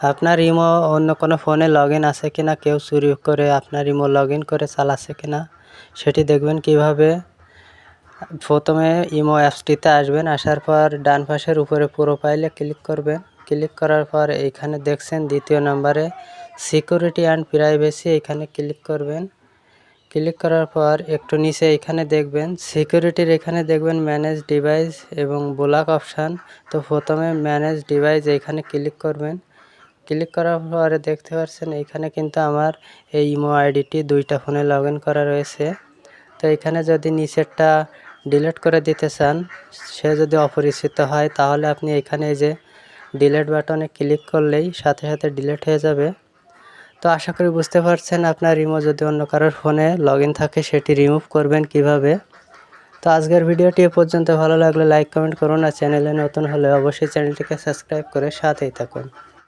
আপনার ইমো অন্য কোনো ফোনে লগ ইন আছে কি না কেউ চুরি করে আপনার ইমো লগ ইন করে চালাচ্ছে কি না সেটি দেখবেন কীভাবে। প্রথমে ইমো অ্যাপসটিতে আসবেন, আসার পর ডান পাশের উপরে প্রোফাইলে ক্লিক করবেন। ক্লিক করার পর এইখানে দেখছেন দ্বিতীয় নম্বরে সিকিউরিটি অ্যান্ড প্রাইভেসি এখানে ক্লিক করবেন। ক্লিক করার পর একটু নিচে এখানে দেখবেন সিকিউরিটির এখানে দেখবেন ম্যানেজ ডিভাইস এবং ব্লক অপশান তো প্রথমে ম্যানেজ ডিভাইস এখানে ক্লিক করবেন। ক্লিক করার পরে দেখতে পাচ্ছেন এখানে কিন্তু আমার এই ইমো আইডিটি দুইটা ফোনে লগ করা রয়েছে। তো এখানে যদি নিচেরটা ডিলিট করে দিতে চান, সে যদি অপরিচিত হয়, তাহলে আপনি এখানে যে ডিলিট বাটনে ক্লিক করলেই সাথে সাথে ডিলিট হয়ে যাবে। তো আশা করি বুঝতে পারছেন, আপনার রিমো যদি অন্য কারোর ফোনে লগ থাকে, সেটি রিমুভ করবেন কীভাবে। তো আজকের ভিডিওটি এ পর্যন্ত, ভালো লাগলে লাইক, কমেন্ট করুন, আর চ্যানেলে নতুন হলে অবশ্যই চ্যানেলটিকে সাবস্ক্রাইব করে সাথেই থাকুন।